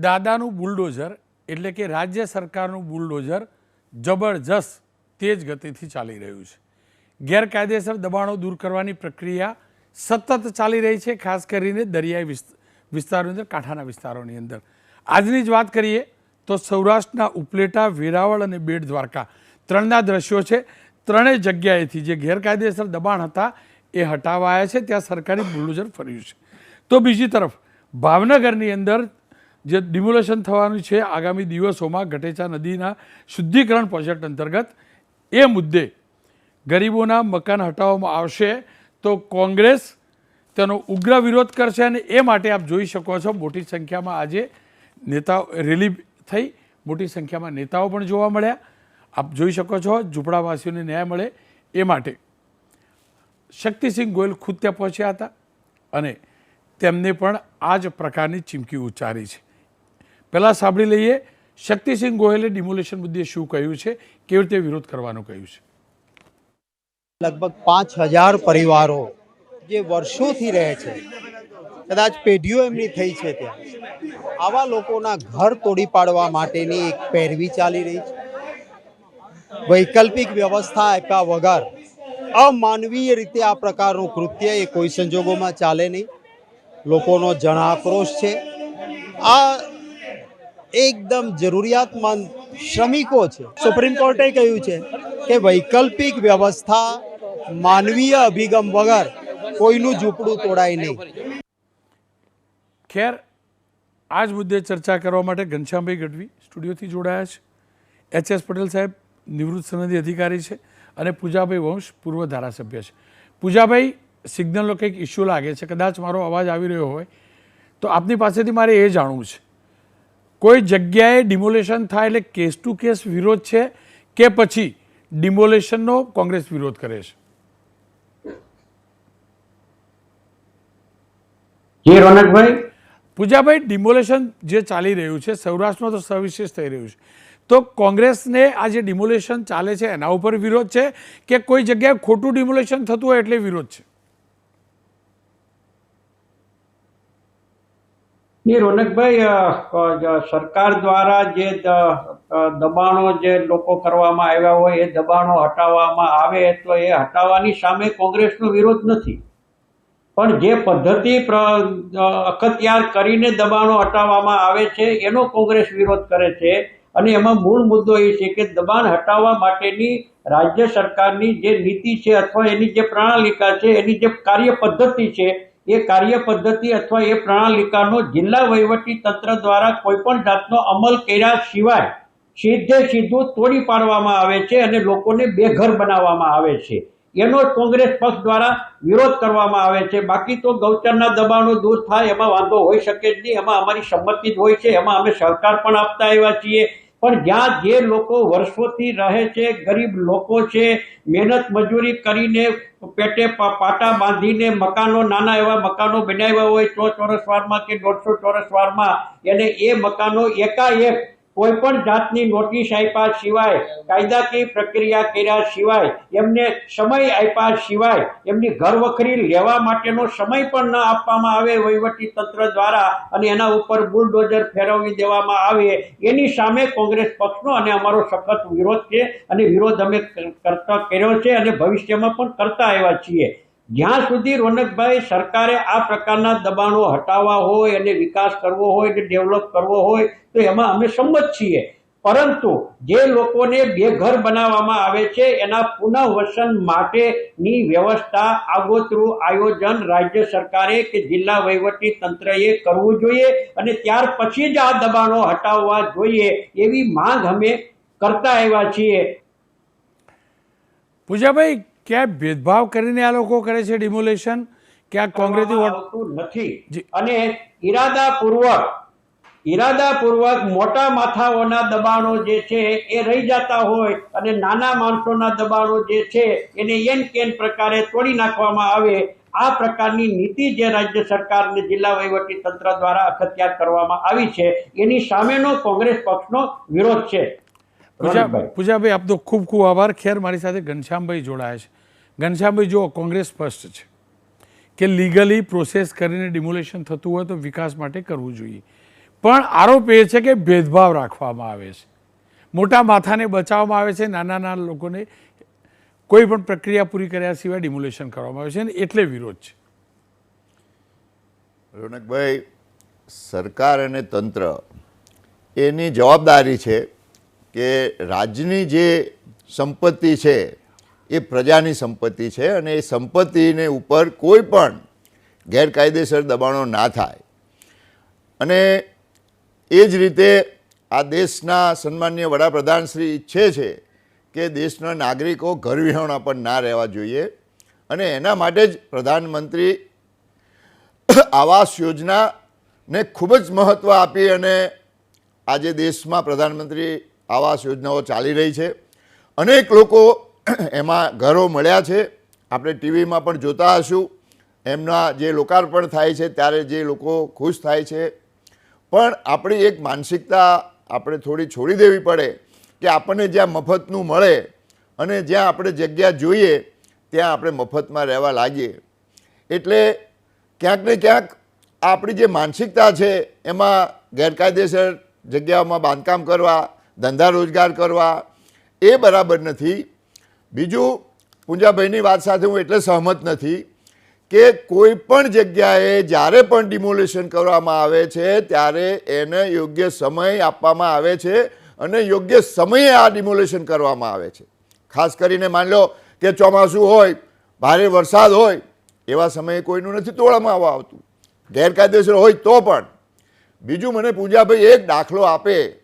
દાદાનું બુલડોઝર એટલે કે રાજ્ય સરકારનું બુલડોઝર જબરજસ્ત તેજ ગતિથી ચાલી રહ્યું છે. ગેરકાયદેસર દબાણો દૂર કરવાની પ્રક્રિયા સતત ચાલી રહી છે, ખાસ કરીને દરિયાઈ વિસ્ત- વિસ્તારોની અંદર, કાંઠાના વિસ્તારોની અંદર. આજની જ વાત કરીએ તો સૌરાષ્ટ્રના ઉપલેટા, વેરાવળ અને બેટ દ્વારકા ત્રણના દ્રશ્યો છે. ત્રણેય જગ્યાએથી જે ગેરકાયદેસર દબાણ હતા એ હટાવાયા છે, ત્યાં સરકારી બુલડોઝર ફર્યું છે. તો બીજી તરફ, ભાવનગરની અંદર જે ડિમ્યુલેશન થવાનું છે આગામી દિવસોમાં ઘટેચા નદીના શુદ્ધિકરણ પ્રોજેક્ટ અંતર્ગત, એ મુદ્દે ગરીબોના મકાન હટાવવામાં આવશે તો કોંગ્રેસ તેનો ઉગ્ર વિરોધ કરશે અને એ માટે આપ જોઈ શકો છો મોટી સંખ્યામાં આજે નેતાઓ રેલી થઈ. મોટી સંખ્યામાં નેતાઓ પણ જોવા મળ્યા. આપ જોઈ શકો છો ઝૂંપડાવાસીઓને ન્યાય મળે એ માટે. શક્તિસિંહ ગોયલ ખુદ ત્યાં પહોંચ્યા હતા અને તેમને પણ આ જ પ્રકારની ચીમકી ઉચ્ચારી છે. પહેલાં સાંભળી લઈએ. શક્તિસિંહ ગોયલે ડિમોલેશન મુદ્દે શું કહ્યું છે? કેવી રીતે વિરોધ કરવાનું કહ્યું છે? લગભગ પાંચ હજાર પરિવારો જે વર્ષોથી રહે છે, કદાચ પેઢીઓ એમની થઈ છે ત્યાં. આવા લોકોના ઘર તોડી પાડવા માટેની એક પેરવી ચાલી રહી છે. વૈકલ્પિક વ્યવસ્થા આપ્યા વગર અમાનવીય રીતે આ પ્રકારનું કૃત્ય એ કોઈ સંજોગોમાં ચાલે નહીં. લોકોનો જણાક્રોશ છે. આ એકદમ જરૂરિયાતમંદ શ્રમિકો છે. સુપ્રીમ કોર્ટે કહ્યું છે કે વૈકલ્પિક વ્યવસ્થા માનવીય અભિગમ વગર કોઈનું ઝૂંપડું તોડાય નહીં. ખેર આ જ મુદ્દે ચર્ચા કરવા માટે ઘનશ્યામભાઈ ગઢવી સ્ટુડિયોથી જોડાયા છે. એચ એસ પટેલ સાહેબ નિવૃત્ત સનદી અધિકારી છે અને પૂજાભાઈ વંશ પૂર્વ ધારાસભ્ય છે. પૂજાભાઈ સિગ્નલનો કંઈક ઇસ્યુ લાગે છે? કદાચ મારો અવાજ આવી રહ્યો હોય તો આપની પાસેથી મારે એ જાણવું છે. કોઈ જગ્યાએ ડિમોલેશન થાય એટલે કેસ ટુ કેસ વિરોધ છે કે પછી ડિમોલેશનનો કોંગ્રેસ વિરોધ કરે છે? જી રોનકભાઈ. પૂજાભાઈ ડિમોલેશન જે ચાલી રહ્યું છે સૌરાષ્ટ્રમાં તો સવિશેષ થઈ રહ્યું છે. તો કોંગ્રેસને આ જે ડિમોલેશન ચાલે છે એના ઉપર વિરોધ છે કે કોઈ જગ્યાએ ખોટું ડિમોલેશન થતું હોય એટલે વિરોધ છે? એ રોનકભાઈ સરકાર દ્વારા જે દબાણો જે લોકો કરવામાં આવ્યા હોય, એ દબાણો હટાવવામાં આવે તો એ હટાવવાની સામે કોંગ્રેસનો વિરોધ નથી. પણ જે પદ્ધતિ અખત્યાર કરીને દબાણો હટાવવામાં આવે છે, એનો કોંગ્રેસ વિરોધ કરે છે. અને એમાં મૂળ મુદ્દો એ છે કે દબાણ હટાવવા માટેની રાજ્ય સરકારની જે નીતિ છે અથવા એની જે પ્રણાલિકા છે, એની જે કાર્ય પદ્ધતિ છે એ કાર્ય પદ્ધતિ અથવા એ પ્રણાલિકાનો જિલ્લા વહીવટી તંત્ર દ્વારા કોઈ પણ જાતનો અમલ કર્યા સિવાય સીધે સીધું તોડી પાડવામાં આવે છે અને લોકોને બેઘર બનાવવામાં આવે છે. એનો કોંગ્રેસ પક્ષ દ્વારા વિરોધ કરવામાં આવે છે. બાકી તો ગૌચરના દબાણો દૂર થાય, એમાં વાંધો હોઈ શકે જ નહીં. એમાં અમારી સંમતિ જ હોય છે. એમાં અમે સહકાર પણ આપતા આવ્યા છીએ. પણ જ્યાં જે લોકો વર્ષોથી રહે છે, ગરીબ લોકો છે, મહેનત મજૂરી કરીને પેટે પાટા બાંધીને મકાનો, નાના એવા મકાનો બનાવ્યા હોય, સો ચોરસ વારમાં કે દોઢસો ચોરસ વારમાં, એને એ મકાનો એકાએક કોઈ પણ જાતની નોટિસ આપ્યા સિવાય, કાયદાકીય પ્રક્રિયા કર્યા સિવાય, એમને સમય આપ્યા સિવાય, એમની ઘર વખરી લેવા માટેનો સમય પણ ન આપવામાં આવે વહીવટી તંત્ર દ્વારા અને એના ઉપર બુલડોઝર ફેરવી દેવામાં આવે, એની સામે કોંગ્રેસ પક્ષનો અને અમારો સખત વિરોધ છે અને વિરોધ અમે કરતા કર્યો છે અને ભવિષ્યમાં પણ કરતા આવ્યા છીએ. જ્યાં સુધી રોનકભાઈ સરકારે આ પ્રકારના દબાણો હટાવવા હોય અને વિકાસ કરવો હોય કે ડેવલપ કરવો હોય, તો એમાં અમે સંમત છીએ. પરંતુ જે લોકોને બેઘર બનાવવામાં આવે છે, એના પુનઃવસન માટેની વ્યવસ્થા આગોતરું આયોજન રાજ્ય સરકારે કે જિલ્લા વહીવટી તંત્રએ કરવું જોઈએ અને ત્યાર પછી જ આ દબાણો હટાવવા જોઈએ એવી માંગ અમે કરતા આવ્યા છીએ. પૂજાભાઈ ક્યાં ભેદભાવ કરીને આ લોકો કરે છે ડિમોલેશન? ક્યાં કોંગ્રેસી વોટ નથી. અને ઈરાદાપૂર્વક ઈરાદાપૂર્વક મોટા માથાઓના દબાણો જે છે એ રહી જતા હોય અને નાના માણસોના દબાણો જે છે એને એન કેન પ્રકારે તોડી નાખવામાં આવે આ પ્રકારની નીતિ જે રાજ્ય સરકાર અને જિલ્લા વહીવટી તંત્ર દ્વારા અખત્યાર કરવામાં આવી છે એની સામેનો કોંગ્રેસ પક્ષનો વિરોધ છે. પૂજા. પૂજાભાઈ આપનો ખૂબ ખૂબ આભાર. ખેર મારી સાથે ઘનશ્યામભાઈ જોડાયા છે. ઘનશ્યામભાઈ જો કોંગ્રેસ સ્પષ્ટ છે. કે લીગલી પ્રોસેસ કરીને ડિમોલેશન થતું હોય તો વિકાસ માટે કરવું જોઈએ. પણ આરોપ એ છે કે ભેદભાવ રાખવામાં આવે છે. મોટા માથાને બચાવવામાં આવે છે. નાના નાના લોકોને કોઈ પણ પ્રક્રિયા પૂરી કર્યા સિવાય ડિમોલેશન કરવામાં આવે છે અને એટલે વિરોધ છે. રોનકભાઈ સરકાર અને તંત્ર એની જવાબદારી છે કે રાજ્યની જે સંપત્તિ છે, એ પ્રજાની સંપત્તિ છે અને એ સંપત્તિને ઉપર કોઈ પણ ગેરકાયદેસર દબાણો ના થાય. અને એ જ રીતે આ દેશના સન્માનીય વડાપ્રધાન શ્રી ઈચ્છે છે કે દેશના નાગરિકો ઘરવિહોણા પણ ના રહેવા જોઈએ અને એના માટે જ પ્રધાનમંત્રી આવાસ યોજનાને ખૂબ જ મહત્ત્વ આપી અને આજે દેશમાં પ્રધાનમંત્રી આવાસ યોજનાઓ ચાલી રહી છે. અનેક લોકો એમાં ઘરો મળ્યા છે. આપણે ટીવીમાં પણ જોતા હશું. એમના જે લોકાર્પણ થાય છે, ત્યારે જે લોકો ખુશ થાય છે. પણ આપણી એક માનસિકતા આપણે થોડી છોડી દેવી પડે કે આપણને જ્યાં મફતનું મળે અને જ્યાં આપણે જગ્યા જોઈએ, ત્યાં આપણે મફતમાં રહેવા લાગીએ. એટલે ક્યાંક ને ક્યાંક આપણી જે માનસિકતા છે, એમાં ગેરકાયદેસર જગ્યાઓમાં બાંધકામ કરવા ધંધા રોજગાર કરવા, એ બરાબર નથી. બીજું, પૂંજાભાઈની વાત સાથે હું એટલે સહમત નથી કે કોઈ પણ જગ્યાએ જ્યારે પણ ડિમોલેશન કરવામાં આવે છે, ત્યારે એને યોગ્ય સમય આપવામાં આવે છે અને યોગ્ય સમયે આ ડિમોલેશન કરવામાં આવે છે. ખાસ કરીને માની લો કે ચોમાસું હોય, ભારે વરસાદ હોય, એવા સમયે કોઈનું નથી તોડવામાં આવતું. ગેરકાયદેસર હોય તો પણ. બીજું મને પૂજાભાઈ એક દાખલો આપે.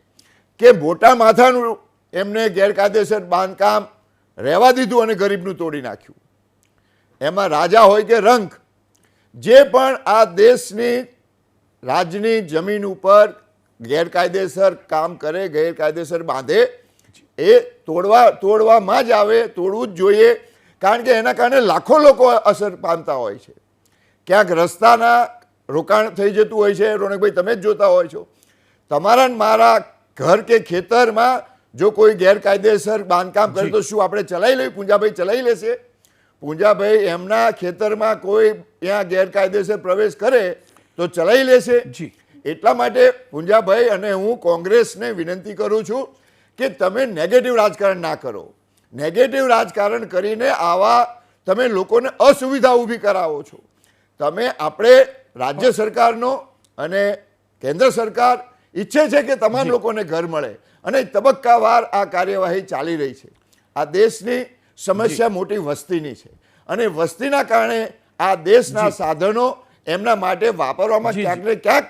કે મોટા માથાનું એમને ગેરકાયદેસર બાંધકામ રહેવા દીધું અને ગરીબનું તોડી નાખ્યું. એમાં રાજા હોય કે રંક જે પણ આ દેશની રાજની જમીન ઉપર ગેરકાયદેસર કામ કરે, ગેરકાયદેસર બાંધે, એ તોડવા, તોડવામાં જ આવે, તોડવું જ જોઈએ, કારણ કે એના કારણે લાખો લોકો અસર પામતા હોય છે. ક્યાંક રસ્તાના રોકાણ થઈ જતું હોય છે, રોનકભાઈ, તમે જ જોતા હોય છો. તમારા મારા ઘર કે ખેતરમાં જો કોઈ ગેરકાયદેસર બાંધકામ કરે તો શું આપણે ચલાવી લઈએ? પૂંજાભાઈ ચલાવી લેશે. પૂંજાભાઈ એમના ખેતરમાં કોઈ ત્યાં ગેરકાયદેસર પ્રવેશ કરે તો ચલાવી લેશે. જી. એટલા માટે પૂંજાભાઈ અને હું કોંગ્રેસને વિનંતી કરું છું કે તમે નેગેટિવ રાજકારણ ના કરો. નેગેટિવ રાજકારણ કરીને આવા તમે લોકોને અસુવિધા ઊભી કરાવો છો. તમે આપણે રાજ્ય સરકારનો અને કેન્દ્ર સરકાર ઈચ્છે છે કે તમામ લોકોને ઘર મળે. અને તબક્કાવાર આ કાર્યવાહી ચાલી રહી છે. આ દેશની સમસ્યા મોટી વસ્તીની છે. અને વસ્તીના કારણે આ દેશના સાધનો એમના માટે વાપરવામાં ક્યાંક ને ક્યાંક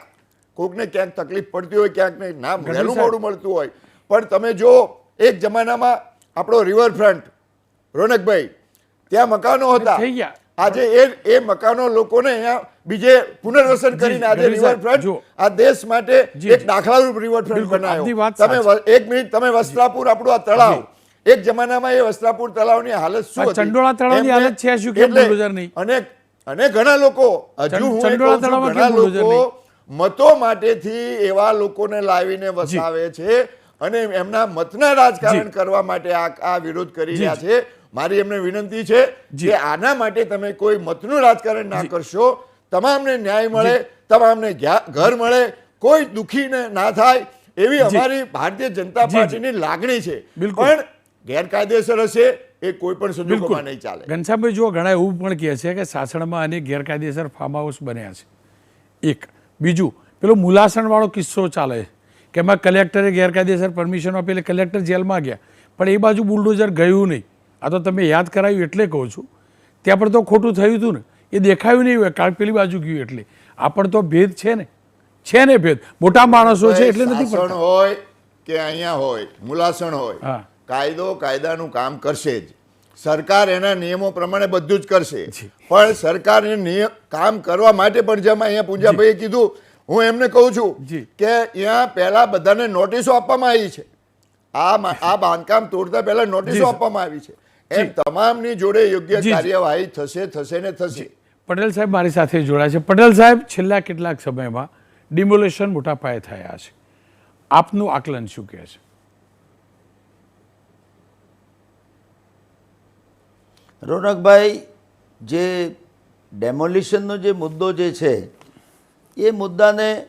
કોકને ક્યાંક તકલીફ પડતી હોય ક્યાંક ને ના વહેલું મોડું મળતું હોય. પણ તમે જો એક જમાનામાં આપણો રિવરફ્રન્ટ રોનકભાઈ ત્યાં મકાનો હતા. આજે એ એ મકાનો લોકોને અહીંયા બીજે પુનર્વસન કરીને આજે રિવરફ્રન્ટ આ દેશ માટે એક દાખલારૂપ રિવરફ્રન્ટ બનાવ્યો. તમે એક મિનિટ તમે વસ્ત્રાપુર આપણું આ તળાવ. એક જમાનામાં એ વસ્ત્રાપુર તળાવની હાલત શું હતી? ચંડોળા તળાવની હાલત છે શું કેમ બુલડોઝર નહીં? અને અને ઘણા લોકો હજુ હું ઘણા લોકો મતો માટેથી એવા લોકોને લાવીને વસાવે છે અને એમના મતના રાજકારણ કરવા માટે આ આ વિરોધ કરી રહ્યા છે. મારી એમને વિનંતી છે. કે આના માટે તમે કોઈ મતનું રાજકારણ ના કરશો તમામને ન્યાય મળે તમામને ઘર મળે કોઈ દુખીને ના થાય એવી અમારી ભારતીય જનતા જી, જી. પાર્ટીની લાગણી છે. પણ ગેરકાયદેસર હશે એ કોઈ પણ સંજોગોમાં નહીં ચાલે. ઘનશ્યામભાઈ જુઓ ઘણા એવું પણ કહે છે કે સાસણમાં અનેક ગેરકાયદેસર ફાર્મ હાઉસ બન્યા છે. એક. બીજું પેલો મુલાસણવાળો કિસ્સો ચાલે કે એમાં કલેક્ટરે ગેરકાયદેસર પરમિશન આપી એટલે કલેક્ટર જેલમાં ગયા. પણ એ બાજુ બુલડોઝર ગયું નહીં. આ તો તમે યાદ કરાવ્યું એટલે કહું છું. ત્યાં પણ તો ખોટું થયું હતું ને. એ દેખાયું નહીં હોય કારણ પેલી બાજુ ગયું એટલે. આપણ તો ભેદ છે ને. છે ને ભેદ. મોટા માણસો છે એટલે નથી પડતા. હોય કે અહીંયા હોય મુલાસણ હોય. કાયદો કાયદાનું કામ કરશે જ. સરકાર એના નિયમો પ્રમાણે બધું જ કરશે. પણ સરકારને નિયમ કામ કરવા માટે પણ જેમ અહીંયા પૂંજાભાઈએ કીધું હું એમને કહું છું. કે અહીંયા પહેલા બધાને નોટિસો આપવામાં આવી છે. આ આ બાંધકામ તોડતા પહેલા નોટિસો આપવામાં આવી છે. એમ તમામની જોડે યોગ્ય. કાર્યવાહી થશે થશે ને થશે. પટેલ સાહેબ મારી સાથે જોડાયા છે. પટેલ સાહેબ છેલ્લા કેટલાક સમયમાં ડિમોલેશન મોટા પાયે થયા છે. આપનું આકલન શું કહે છે? રોનકભાઈ જે ડેમોલિશનનો જે મુદ્દો જે છે એ મુદ્દાને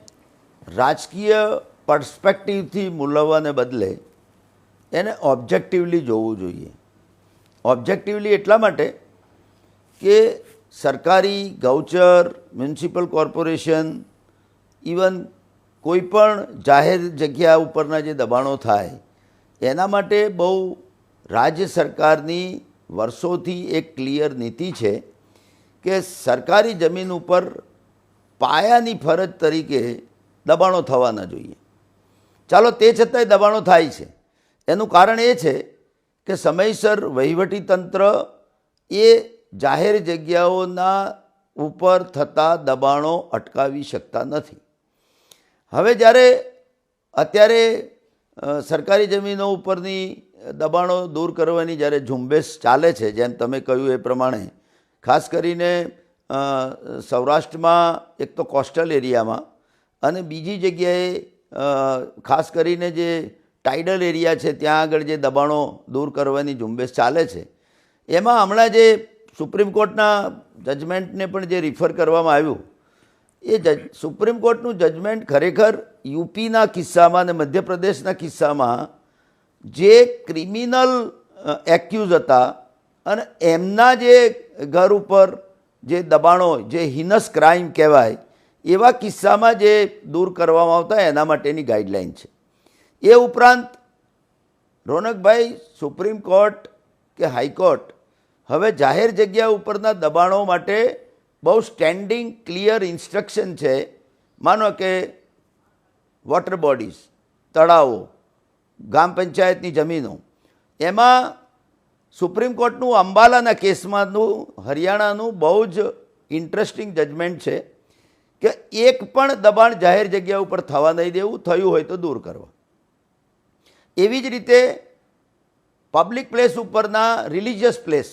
રાજકીય પર્સ્પેક્ટિવથી મૂલવવાને બદલે એને ઓબ્જેક્ટિવલી જોવું જોઈએ. ઓબ્જેક્ટિવલી એટલા માટે કે સરકારી, ગૌચર મ્યુનિસિપલ કોર્પોરેશન ઇવન કોઈપણ જાહેર જગ્યા ઉપરના જે દબાણો થાય, એના માટે બહુ રાજ્ય સરકારની વર્ષોથી એક ક્લિયર નીતિ છે કે સરકારી જમીન ઉપર પાયાની ફરજ તરીકે દબાણો થવા ન જોઈએ. ચાલો તે છતાંય દબાણો થાય છે. એનું કારણ એ છે કે સમયસર વહીવટી તંત્ર એ જાહેર જગ્યાઓના ઉપર થતા દબાણો અટકાવી શકતા નથી. હવે જ્યારે અત્યારે સરકારી જમીનો ઉપરની દબાણો દૂર કરવાની જ્યારે ઝુંબેશ ચાલે છે, જેમ તમે કહ્યું એ પ્રમાણે, ખાસ કરીને સૌરાષ્ટ્રમાં એક તો કોસ્ટલ એરિયામાં અને બીજી જગ્યાએ ખાસ કરીને જે ટાઇડલ એરિયા છે, ત્યાં આગળ જે દબાણો દૂર કરવાની ઝુંબેશ ચાલે છે. એમાં હમણાં જે સુપ્રીમ કોર્ટના જજમેન્ટને પણ જે રિફર કરવામાં આવ્યું, એ જજ સુપ્રીમ કોર્ટનું જજમેન્ટ ખરેખર યુપીના કિસ્સામાં અને મધ્યપ્રદેશના કિસ્સામાં જે ક્રિમિનલ એક્યુઝ હતા અને એમના જે ઘર ઉપર જે દબાણો જે હિનસ ક્રાઇમ કહેવાય, એવા કિસ્સામાં જે દૂર કરવામાં આવતા, એના માટેની ગાઈડલાઇન છે. એ ઉપરાંત રોનકભાઈ સુપ્રીમ કોર્ટ કે હાઈકોર્ટ હવે જાહેર જગ્યા ઉપરના દબાણો માટે બહુ સ્ટેન્ડિંગ ક્લિયર ઇન્સ્ટ્રક્શન છે. માનો કે વોટર બોડીઝ તળાવો ગ્રામ પંચાયતની જમીનો. એમાં સુપ્રીમ કોર્ટનું અંબાલાના કેસમાંનું, હરિયાણાનું બહુ જ ઇન્ટરેસ્ટિંગ જજમેન્ટ છે કે એક પણ દબાણ જાહેર જગ્યા ઉપર થવા નહીં દેવું, થયું હોય તો દૂર કરવા. એવી જ રીતે પબ્લિક પ્લેસ ઉપરના રિલિજિયસ પ્લેસ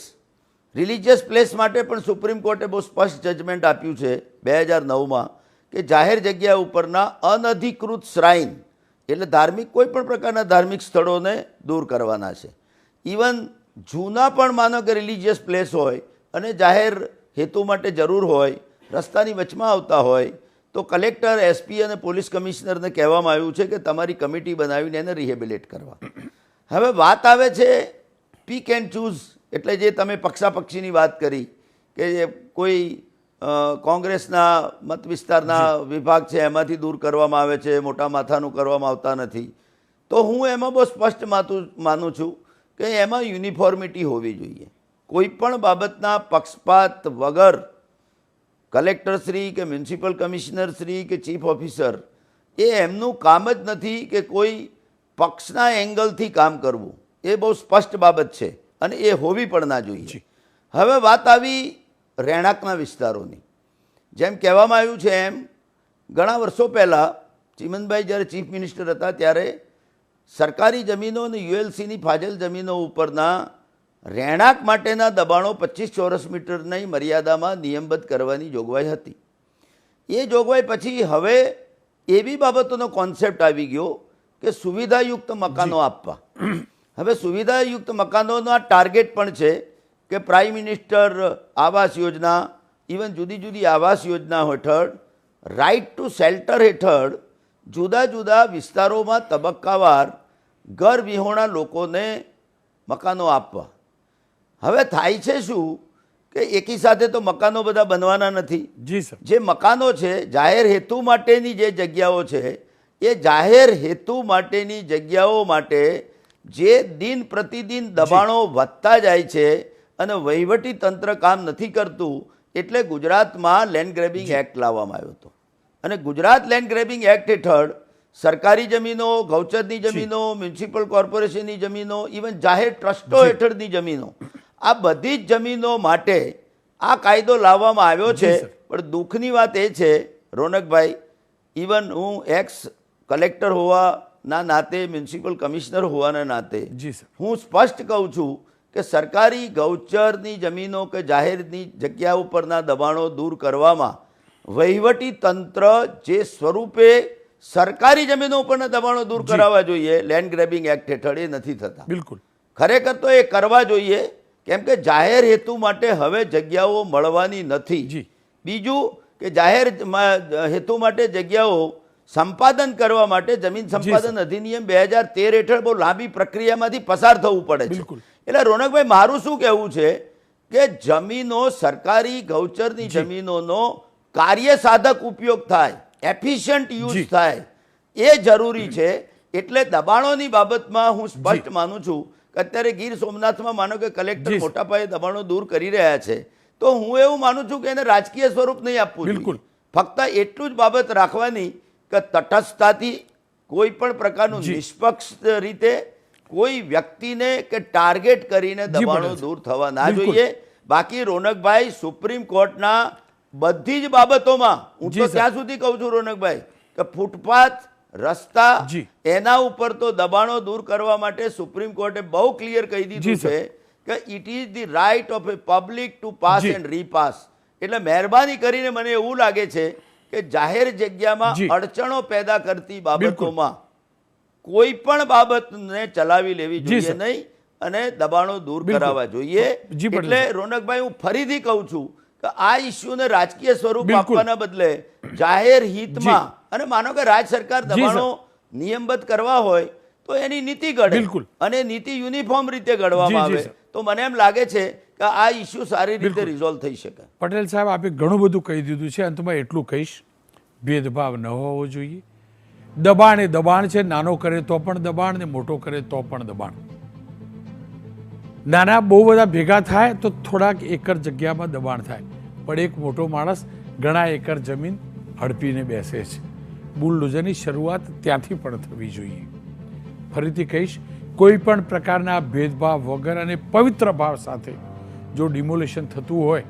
રિલિજિયસ પ્લેસ માટે પણ સુપ્રીમ કોર્ટે બહુ સ્પષ્ટ જજમેન્ટ આપ્યું છે બે હજાર નવમાં કે જાહેર જગ્યા ઉપરના અનધિકૃત શ્રાઇન એટલે ધાર્મિક કોઈ પણ પ્રકારના ધાર્મિક સ્થળોને દૂર કરવાના છે. ઇવન જૂના પણ માનો કે રિલિજિયસ પ્લેસ હોય અને જાહેર હેતુ માટે જરૂર હોય, રસ્તાની વચમાં આવતા હોય તો કલેક્ટર એસપી અને પોલીસ કમિશનરને કહેવામાં આવ્યું છે કે તમારી કમિટી બનાવીને એને રિહેબિલેટ કરવા. હવે વાત આવે છે પીક એન્ડ ચૂઝ એટલે જે તમે પક્ષાપક્ષીની વાત કરી કે કોઈ કોંગ્રેસના મત વિસ્તારના વિભાગ છે એમાંથી દૂર કરવામાં આવે છે મોટા માથાનું કરવામાં આવતા નથી. તો હું એમાં બહુ સ્પષ્ટ માતું માનું છું કે એમાં યુનિફોર્મિટી હોવી જોઈએ. કોઈ પણ બાબતના પક્ષપાત વગર કલેક્ટર શ્રી કે મ્યુનિસિપલ કમિશનર શ્રી કે ચીફ ઓફિસર એ એમનું કામ જ નથી કે કોઈ પક્ષના એંગલથી કામ કરવું. એ બહુ સ્પષ્ટ બાબત છે અને એ હોવી પણ ના જોઈએ. હવે વાત આવી રહેણાંકના વિસ્તારોની. જેમ કહેવામાં આવ્યું છે એમ ઘણા વર્ષો પહેલાં ચિમનભાઈ જ્યારે ચીફ મિનિસ્ટર હતા ત્યારે સરકારી જમીનો અને યુએલસીની ફાજલ જમીનો ઉપરના રહેણાંક માટેના દબાણો પચીસ ચોરસ મીટરની મર્યાદામાં નિયમબદ્ધ કરવાની જોગવાઈ હતી. એ જોગવાઈ પછી હવે એવી બાબતોનો કોન્સેપ્ટ આવી ગયો કે સુવિધાયુક્ત મકાનો આપવા. હવે સુવિધાયુક્ત મકાનોના ટાર્ગેટ પણ છે કે prime minister Awas Yojana even જુદી જુદી આવાસ યોજના હેઠળ રાઇટ ટુ શેલ્ટર હેઠળ જુદા જુદા વિસ્તારોમાં તબક્કાવાર ઘર વિહોણા લોકોને મકાનો આપવા. હવે થાય છે શું કે એકી સાથે તો મકાનો બધા બનવાના નથી? જી સર. જે મકાનો છે જાહેર હેતુ માટેની જે જગ્યાઓ છે એ જાહેર હેતુ માટેની જગ્યાઓ માટે જે દિન પ્રતિદિન દબાણો વધતા જાય છે અને વહીવટી તંત્ર કામ નથી કરતું એટલે ગુજરાતમાં લેન્ડ ગ્રેબિંગ એક્ટ લાવવામાં આવ્યો હતો. અને ગુજરાત લેન્ડ ગ્રેબિંગ એક્ટ હેઠળ સરકારી જમીનો ગૌચરની જમીનો મ્યુનિસિપલ કોર્પોરેશનની જમીનો ઇવન જાહેર ટ્રસ્ટો હેઠળની જમીનો આ બધી જ જમીનો માટે આ કાયદો લાવવામાં આવ્યો છે. પણ દુઃખની વાત એ છે રોનકભાઈ ઇવન હું એક્સ કલેક્ટર હોવાના નાતે મ્યુનિસિપલ કમિશનર હોવાના નાતે જી હું સ્પષ્ટ કહું છું કે સરકારી ગૌચરની જમીનો કે જાહેરની જગ્યા ઉપરના દબાણો દૂર કરવામાં વહીવટી તંત્ર જે સ્વરૂપે સરકારી જમીનો ઉપરના દબાણો દૂર કરાવવા જોઈએ લેન્ડ ગ્રેબિંગ એક્ટ હેઠળ એ નથી થતા. બિલકુલ. ખરેખર તો એ કરવા જોઈએ કેમ કે જાહેર હેતુ માટે હવે જગ્યાઓ મળવાની નથી. બીજું કે જાહેર હેતુ માટે જગ્યાઓ સંપાદન કરવા માટે જમીન સંપાદન અધિનિયમ બે હજાર તેર હેઠળ બહુ લાંબી પ્રક્રિયામાંથી પસાર થવું પડે છે. એટલે રોનકભાઈ મારું શું કહેવું છે કે જમીનો સરકારી ગૌચરની જમીનોનો કાર્યસાધક ઉપયોગ થાય એફિશિયન્ટ યુઝ થાય એ જરૂરી છે. એટલે દબાણોની બાબતમાં હું સ્પષ્ટ માનું છું અત્યારે ગીર સોમનાથમાં માનો કે કલેક્ટર મોટા પાયે દબાણો દૂર કરી રહ્યા છે તો હું એવું માનું છું કે એને રાજકીય સ્વરૂપ નહીં આપવું બિલકુલ. ફક્ત એટલું જ બાબત રાખવાની કે તટસ્થતાથી કોઈ પણ પ્રકારનું નિષ્પક્ષ રીતે કોઈ વ્યક્તિને કે ટાર્ગેટ કરીને દબાણો દૂર થવા ના જોઈએ. બાકી રોનકભાઈ સુપ્રીમ કોર્ટના બધી જ બાબતોમાં હું તો ત્યાં સુધી કહું છું રોનકભાઈ કે ફૂટપાથ રસ્તા એના ઉપર તો દબાણો દૂર કરવા માટે સુપ્રીમ કોર્ટે બહુ ક્લિયર કહી દીધું છે કે it is the right of a public to pass and repass એટલે મહેરબાની કરીને મને એવું લાગે છે કે જાહેર જગ્યામાં અડચણો પેદા કરતી બાબતોમાં કોઈ પણ બાબતને ચલાવી લેવી જોઈએ નહીં અને દબાણો દૂર કરાવવા જોઈએ. એટલે રોનકભાઈ હું ફરીથી કહું છું કે આ ઇસ્યુને રાજકીય સ્વરૂપ આપવાના બદલે જાહેર હિતમાં અને માનો કે રાજ્ય સરકાર દબાણો નિયમબદ્ધ કરવા હોય તો એની નીતિ ઘડે. બિલકુલ. અને નીતિ યુનિફોર્મ રીતે ઘડવામાં આવે. તો મને એમ લાગે છે કે આ ઇસ્યુ સારી રીતે રિઝોલ્વ થઈ શકે. પટેલ સાહેબ આપે ઘણું બધું કહી દીધું છે. અંતમાં એટલું કહીશ. ભેદભાવ ન હોવો જોઈએ. દબાણ એ દબાણ છે. નાનો કરે તો પણ દબાણ ને મોટો કરે તો પણ દબાણ. નાના બહુ બધા ભેગા થાય તો થોડાક એકર જગ્યામાં દબાણ થાય. પણ એક મોટો માણસ ઘણા એકર જમીન હડપીને બેસે છે. બુલડોઝરની શરૂઆત ત્યાંથી પણ થવી જોઈએ. ફરીથી કહીશ, કોઈ પણ પ્રકારના ભેદભાવ વગર અને પવિત્ર ભાવ સાથે જો ડિમોલેશન થતું હોય,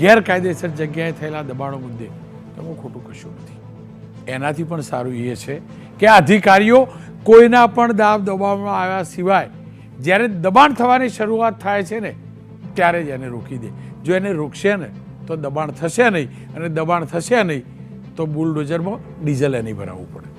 ગેરકાયદેસર જગ્યાએ થયેલા દબાણો મુદ્દે તો હું ખોટું કશું નથી. એનાથી પણ સારું એ છે કે અધિકારીઓ કોઈના પણ દાબ દબાવવામાં આવ્યા સિવાય જ્યારે દબાણ થવાની શરૂઆત થાય છે ને, ત્યારે જ એને રોકી દે. જો એને રોકશે ને, તો દબાણ થશે નહીં અને દબાણ થશે નહીં તો બુલડોઝરમાં ડીઝલ એની ભરાવવું પડે.